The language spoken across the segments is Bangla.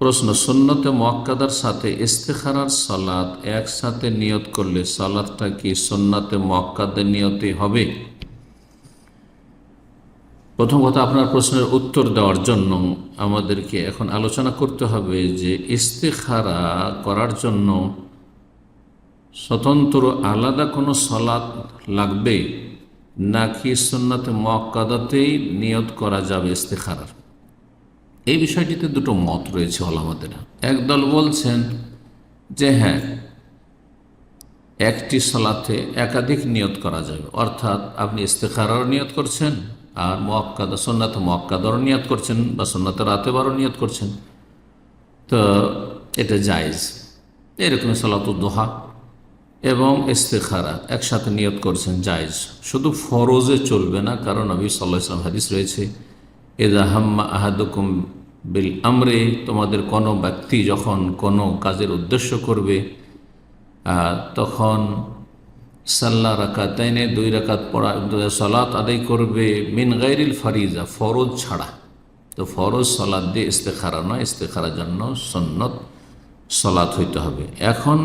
প্রশ্ন, সুন্নতে মক্কাদার সাথে ইস্তেখারার সালাত একসাথে নিয়ত করলে সালাদটা কি সুন্নতে মক্কাদের নিয়তে হবে? প্রথম কথা, আপনার প্রশ্নের উত্তর দেওয়ার জন্য আমাদেরকে এখন আলোচনা করতে হবে যে ইস্তেখারা করার জন্য স্বতন্ত্র আলাদা কোনো সলাৎ লাগবে নাকি সুন্নতে মক্কাদাতেই নিয়ত করা যাবে ইস্তেখারার? এই বিষয়টিতে দুটো মত রয়েছে ওলামাদের। একদল বলছেন যে হ্যাঁ একটি সলাতে একাধিক নিয়ত করা যাবে। অর্থাৎ আপনি ইস্তেখারারও নিয়ত করছেন আর মক্কাদা সন্ন্যাত মক্কাদারও নিয়ত করছেন বা সন্ন্যাত রাতেবারও নিয়ত করছেন। তো এটা জায়েজ। এরকম সালাত দোহা এবং ইস্তেখারা একসাথে নিয়ত করছেন জায়েজ। শুধু ফরজে চলবে না, কারণ নবী সাল্লাহ ইসলাম হাদিস রয়েছে এদা হাম্মা আহাদুকুম বিল আমরে, তোমাদের কোনো ব্যক্তি যখন কোনো কাজের উদ্দেশ্য করবে তখন সাল্লা রাকাতাইনে দুই রাকাত পড়া, সলাত আদায় করবে মিন গাইরিল ফারিজা, ফরজ ছাড়া। তো ফরজ সলাৎ দিয়ে ইস্তেখারা নয়, ইস্তেখারার জন্য সন্নত সলাৎ হইতে হবে। এখন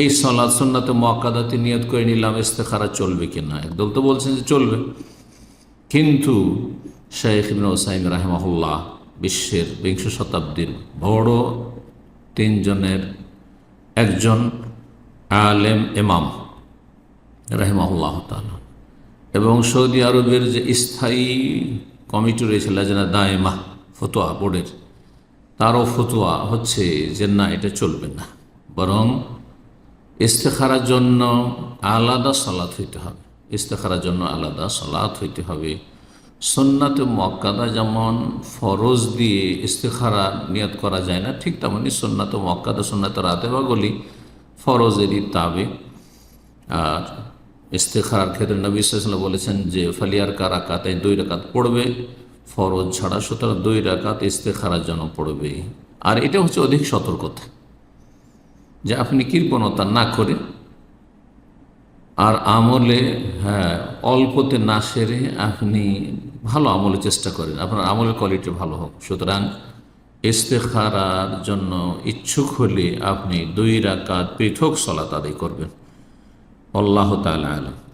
এই সলাৎ সন্ন্যতে মকাদাতে নিয়ত করে নিলাম, ইস্তেখারা চলবে কি না? একদল তো বলছেন যে চলবে। কিন্তু শেখ ইবিন ওসাইম রাহেমাহুল্লাহ বিশ্বের বিংশ শতাব্দীর বড় তিনজনের একজন আলেম এমাম রাহেমাহুল্লাহ তালা এবং সৌদি আরবের যে স্থায়ী কমিটি রয়েছে, লাজানা দায়মা ফতোয়া বোর্ডের, তারও ফতোয়া হচ্ছে যে না, এটা চলবে না। বরং ইস্তেখারার জন্য আলাদা সলাৎ হইতে হবে। ইস্তেখারার জন্য আলাদা সলাৎ হইতে হবে। সন্নাতে মক্কাদা যেমন ফরজ দিয়ে ইস্তেখারা নিয়ত করা যায় না, ঠিক তেমনই সন্ন্যাত মক্কাদা সন্ন্যাত রাতে বা গলি ফরজেরই তাবে। আর ইস্তেখারার ক্ষেত্রে নবী সাল্লাম বলেছেন যে, ফালিয়ার কা এই দুই রাকাত পড়বে, ফরজ ছাড়া সুতরাং দুই রাকাত ইস্তেখারার জন্য পড়বে। আর এটা হচ্ছে অধিক সতর্কতা যে আপনি কৃপণতা না করে আর আমলে হ্যাঁ অল্পতে না সেরে আপনি ভালো আমলের চেষ্টা করেন। আপনার আমলের কোয়ালিটি ভালো হোক। সুতরাং ইস্তেখারার জন্য ইচ্ছুক হলে আপনি দুই রাকাত পৃথক সলাত আদায় করবেন। আল্লাহ তালা আলম।